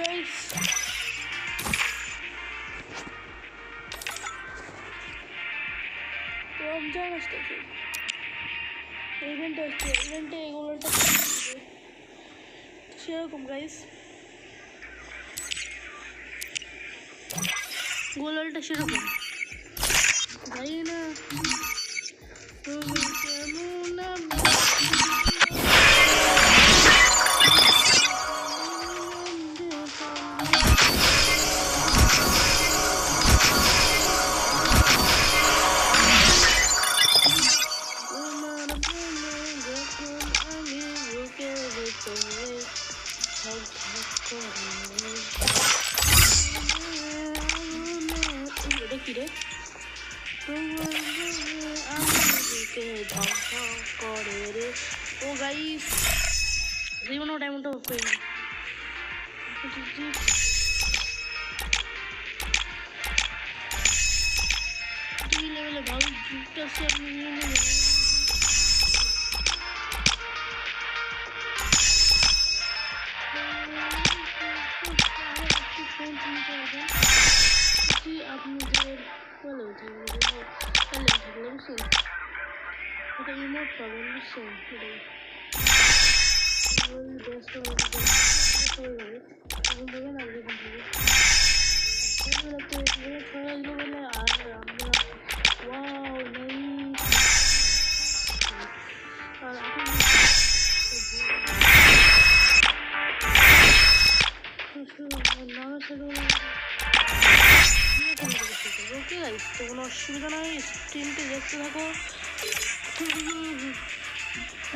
Guys Ramzan আসতেছে event আসছে ইভেন্টে এগুলোটা সেরকম গাইস গোলালটা সেরকম। জানি না। তুমি কেমন করে এটা কি রে তোমার প্রেমে আমি বুকে ধক ধক করে রে ও গাইস জীবনেও ডায়মন্ডটা হোক করি দুই লেভেলে ভালো গিফট আছে আপনি নিয়ে নেবেন আপনাদের বলে তাহলে থাকলে বুঝছেন এটা রিমোট পাবেন বুঝছেন এটাই ব্যস্ত হয়ে যাবে এখন দেবেন আর দেখুন সবাই বলে আর অসুবিধা নয় স্ক্রিনটি দেখতে থাকো।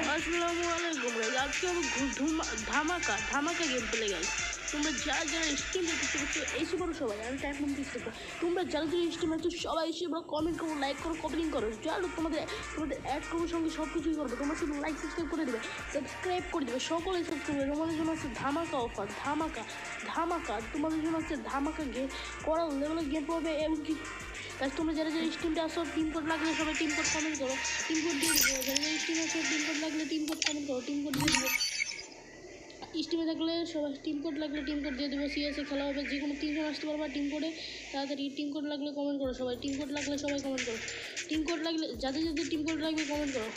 আসসালামু আলাইকুম আজকে আমি ধুমা- ধামাকা ধামাকা গেম খেলে গাইস তোমরা যারা যারা স্ট্রিম দেখতে পাচ্ছ এসে করো সবাই আমি টাইম কম দিচ্ছি তোমরা যারা যারা স্ট্রিম আছো সবাই এসে তোমরা কমেন্ট করো লাইক করো কমেন্ট করো। চলো তোমাদের তোমাদের অ্যাড করব সঙ্গে সব কিছুই করব, তোমরা শুধু লাইক সাবস্ক্রাইব করে দেবে সাবস্ক্রাইব করে দেবে। সকলে সাবস্ক্রাইব করবে তোমাদের জন্য আছে ধামাকা অফার ধামাকা ধামাকা। তোমাদের জন্য আছে ধামাকা গেম করা লেভেলের গেম পাবে এমনকি তাই তোমরা যারা যারা স্টিমটা আসো টিম কোড লাগলে সবাই টিম কোড কমেন্ট করো। টিম কোড দিয়ে দেবো। যারা যারা স্টিম আসো টিম কোড লাগলে টিম কোড কমেন্ট করো। টিম কোড দিয়ে দেবো। স্টিমে থাকলে সবাই টিম কোড লাগলে টিম কোড দিয়ে দেবো সিএসএ খেলা হবে যে কোনো তিনজন আসতে পারবা টিম কোডে তাড়াতাড়ি টিম কোড লাগলে কমেন্ট করো সবাই টিম কোড লাগলে সবাই কমেন্ট করো টিম কোড লাগলে যাদের যাদের টিম কোড লাগবে কমেন্ট করো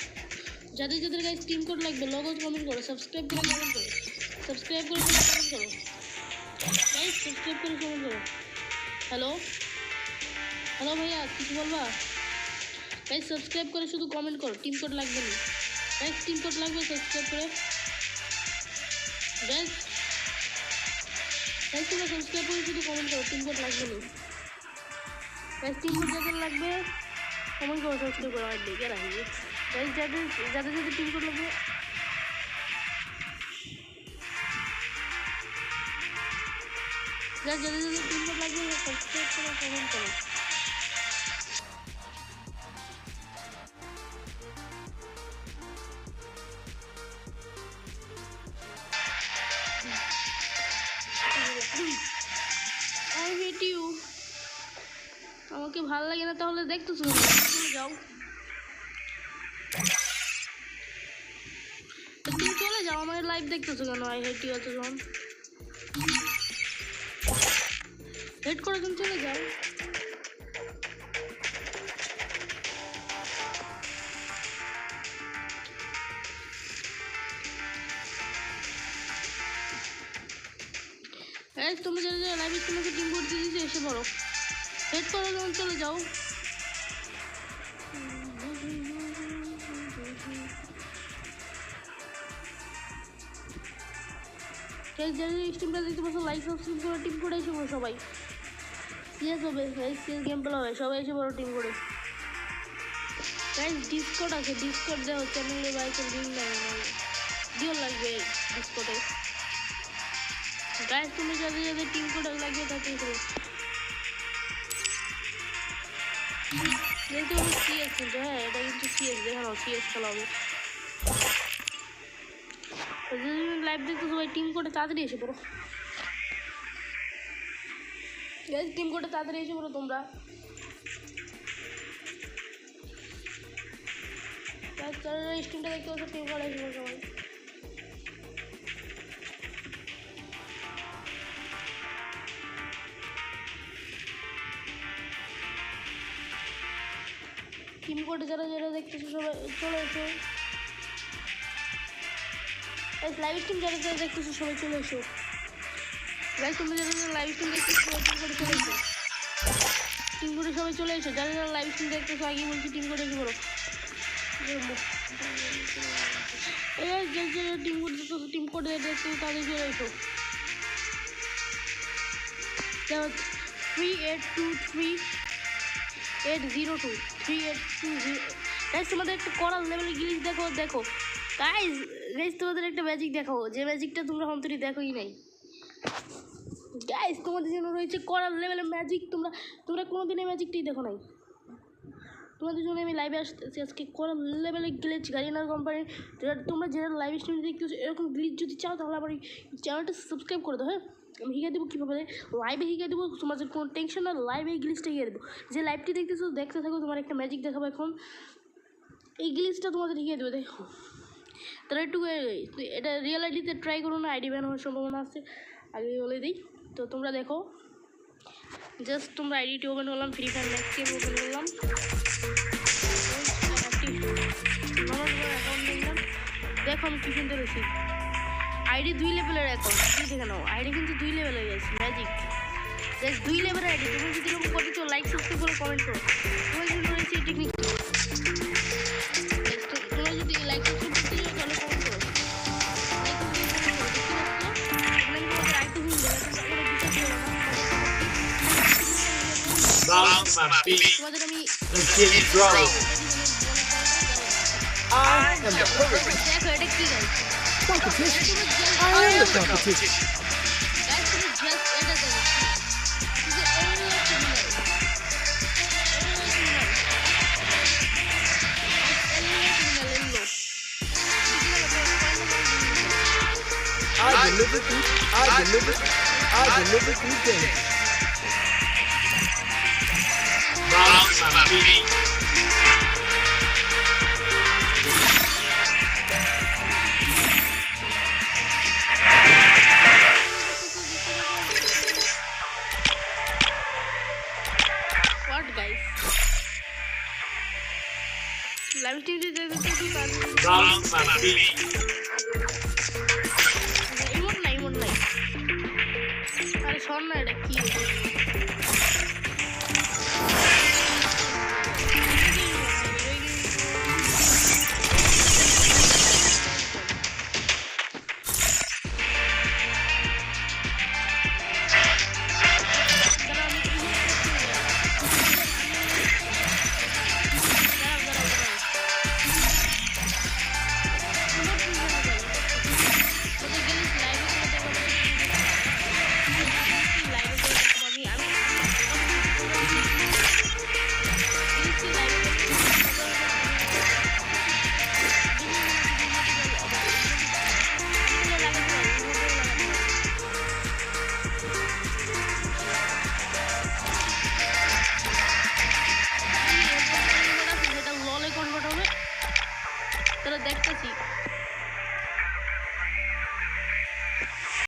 যাদের যাদের গাইজ টিম কোড লাগবে লগও কমেন্ট করো সাবস্ক্রাইব করে কমেন্ট করো সাবস্ক্রাইব করে কমেন্ট করো সাবস্ক্রাইব করে কমেন্ট করো হ্যালো হ্যালো ভাইয়া কিছু বলবা গাইজ সাবস্ক্রাইব করে শুধু কমেন্ট করো টিম কোড লাগবে না গাইজ টিম কোড লাগবে সাবস্ক্রাইব করে গাইজ গাইজ তোমরা সাবস্ক্রাইব করে শুধু লাগবে না গাইজ টিম কোড যাদের লাগবে কমেন্ট করো দেখে রাখি। গাইজ যাদের যাদের যাদের কোড লাগবে যাদের যাদের টিম কোড লাগবে সাবস্ক্রাইব করো কমেন্ট করো। আমাকে ভালো লাগে না, তাহলে দেখতেছো। না। তুমি যাও তুমি চলে যাও আমার লাইভ দেখতেছো কেন? আই হেট ইউ এতজন হেট করে, তুমি চলে যাও। তুমি যারা লাইভ তোমাকে টিম করতে দিয়েছি, এসে পড়ো। হেড করো যখন চলে যাও। যারা স্ট্রিমটা দেখতে লাইক টিম করে এসে পড়ো সবাই। সিএস হবে। গেম প্লে হবে সবাই এসে পড়ো টিম করে। গাইস ডিসকর্ড আছে। ডিসকর্ড দেওয়া চ্যানেলে বাইকের লিঙ্ক লাগে দিও লাগবে ডিসকর্ডে গাইস তুমি যাদের যাদের টিম কোড লাগবে তাতে করো যেহেতু আমি সিএস কিন্তু হ্যাঁ এটা কিন্তু সিএস দেখানো সিএস খেলা হবে লাইভ দেখতে সবাই টিম কোডে তাড়াতাড়ি এসে পড়ো গাইস টিম কোডে তাড়াতাড়ি এসে পড়ো তোমরা গাইস যারা স্টিমটা দেখতে পাচ্ছ টিম কোডে এসে পড়ো সবাই টিম কোড যারা যারা দেখতেছো সবাই চলে এসো। লাইভ স্ট্রিম যারা যারা দেখতেছো সবাই চলে এসো। গাইস তোমরা যারা যারা লাইভ স্ট্রিম দেখতেছো টিম করে চলে এসো। টিম করে সবাই চলে এসো। যারা যারা লাইভ স্ট্রিম দেখতেছো আগে বলছি টিম করে এই যে যে টিম কোড দেখতেছো টিম কোড দেখতেছো, তাদের চলে এসো। Three eight two three eight zero two three eight two zero guys তোমাদের একটা করাল লেভেলের গিলিস দেখো দেখো। গাইজ গাইজ তোমাদের একটা ম্যাজিক দেখো যে ম্যাজিকটা তোমরা অন্তরি দেখোই নাই। গাইজ তোমাদের জন্য রয়েছে করাল লেভেলের ম্যাজিক তোমরা তোমরা কোনোদিন এই ম্যাজিকটাই দেখো নাই। তোমাদের জন্য আমি লাইভে আসতেছি আজকে করাল লেভেলের গ্লিচ গাড়িনার কোম্পানি তোমরা যারা লাইভ স্ট্রিম দেখতেছো, এরকম গ্লিচ যদি চাও, তাহলে আমার এই চ্যানেলটা সাবস্ক্রাইব করে দাও হ্যাঁ? আমি শিখিয়ে দেবো কীভাবে লাইভে শিখে দেবো তোমাদের কোনো টেনশন না লাইভে এই গ্লিচটা শিখিয়ে দেবো। যে লাইভটি দেখতেছো, দেখতে থাকো, তোমার একটা ম্যাজিক দেখাবো এখন। এই গ্লিচটা তোমাদের শিখিয়ে দেবে, দেখো। তারা একটু এটা রিয়েল আইডিতে ট্রাই করো না আইডি ব্যান হওয়ার সম্ভাবনা আছে। আগে বলে দিই। তো তোমরা দেখো জাস্ট তোমরা আইডিটি ওপেন করলাম ফ্রি ফায়ার ম্যাক্সকে ওপেন করলাম। দেখো আমি কি সুন্দর রয়েছি আইডি দুই লেভেলের অ্যাকাউন্ট তুমি দেখে নাও আইডি কিন্তু দুই লেভেলের গেছে ম্যাজিক দুই লেভেলের আইডি তুমি যদি এরকম করতে চাও লাইক সাবস্ক্রাইব করে কমেন্ট করো। তোমার জন্য রয়েছে এই টেকনিক তোমরা যদি লাইক সাবস্ক্রাইব করতে চাও তাহলে কমেন্ট করো। তোমাদের আমি দেখো এটা কি guys competition. I am the competition. I I deliver, these things. Round live stream bounce my feet emote নাই ইমোট নাই। আরে শোন না এটা কি?